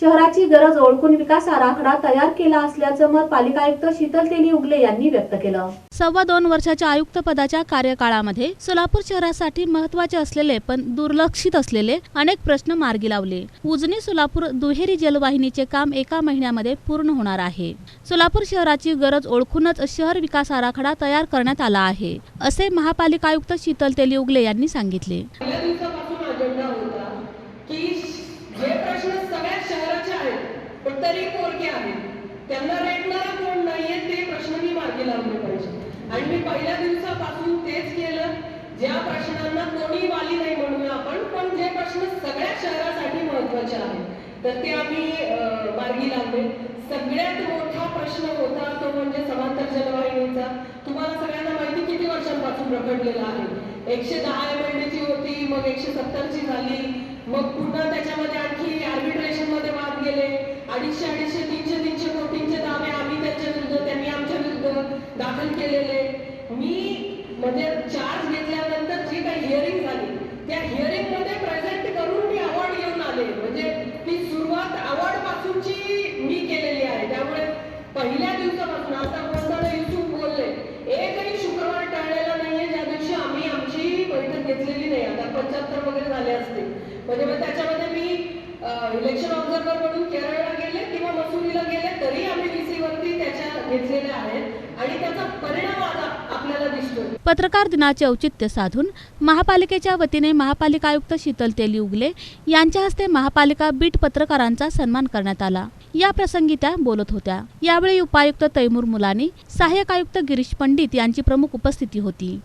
शहराची गरज ओळखून विकास आराखडा तयार केला असल्याचं मत पालिका आयुक्त शीतल तेली उगले यांनी व्यक्त केलं. सव्वा दोन वर्षाच्या आयुक्त पदाच्या कार्यकाळामध्ये सोलापूर शहरासाठी महत्त्वाचे असलेले पण दुर्लक्षित असलेले अनेक प्रश्न मार्गी लावले. उजनी सोलापूर दुहेरी जलवाहिनीचे काम एका महिन्यामध्ये पूर्ण होणार आहे. सोलापूर शहराची गरज ओळखूनच शहर विकास आराखडा तयार करण्यात आला आहे असे महापालिका आयुक्त शीतल तेली उगले यांनी सांगितले पहिल्या दिवसापासून अजेंडा होता की जे प्रश्न सगळ्या शहराचे तरी पोरके आहेत. त्यांना रेटणारा कोण नाहीये ते प्रश्न मी मार्गी लावले पाहिजे. आणि मी पहिल्या दिवसापासून तेच केलं. ज्या प्रश्नांना कोणी वाली नाही म्हणूया आपण पण जे प्रश्न सगळ्या शहरासाठी महत्त्वाचे आहेत तर ते आम्ही मार्गी लावले. सगळ्यात मोठा प्रश्न होता तो म्हणजे समांतर जलवाहिनीचा. तुम्हाला सगळ्यांना माहिती किती वर्षांपासून रखडलेला आहे? एकशे दहा एम होती मग एकशे सत्तरची झाली. मग पुन्हा त्याच्यामध्ये आणखी आर्मी अडीचशे अडीचशे तीनशे तीनशे कोटींचे दावे आम्ही त्यांच्या विरुद्ध त्यांनी आमच्या विरुद्ध दाखल केलेले. मी म्हणजे चार्ज घेतल्यानंतर जी काही हिअरिंग झाली त्या हिअरिंगमध्ये प्रेझेंट करून मी अवॉर्ड घेऊन आले. म्हणजे ती सुरुवात अवॉर्ड पासूनची मी केलेली आहे. त्यामुळे पहिल्या दिवसापासून आता बोलताना युसुफ बोलले एकही शुक्रवार टाळलेला नाहीये ज्या दिवशी आम्ही आमची बैठक घेतलेली नाही. आता पंच्याहत्तर वगैरे झाले असते म्हणजे मग त्याच्यामध्ये मी इलेक्शन ऑब्झर्वर म्हणून केरळला गेले वसुलीला गेले तरी आम्ही व्हीसी त्याच्या घेतलेल्या आहेत आणि त्याचा परिणाम आता आपल्याला दिसतो पत्रकार दिनाचे औचित्य साधून महापालिकेच्या वतीने महापालिका आयुक्त शीतल तेली उगले यांच्या हस्ते महापालिका बीट पत्रकारांचा सन्मान करण्यात आला. या प्रसंगी त्या बोलत होत्या. यावेळी उपायुक्त तैमूर मुलानी सहाय्यक आयुक्त गिरीश पंडित यांची प्रमुख उपस्थिती होती.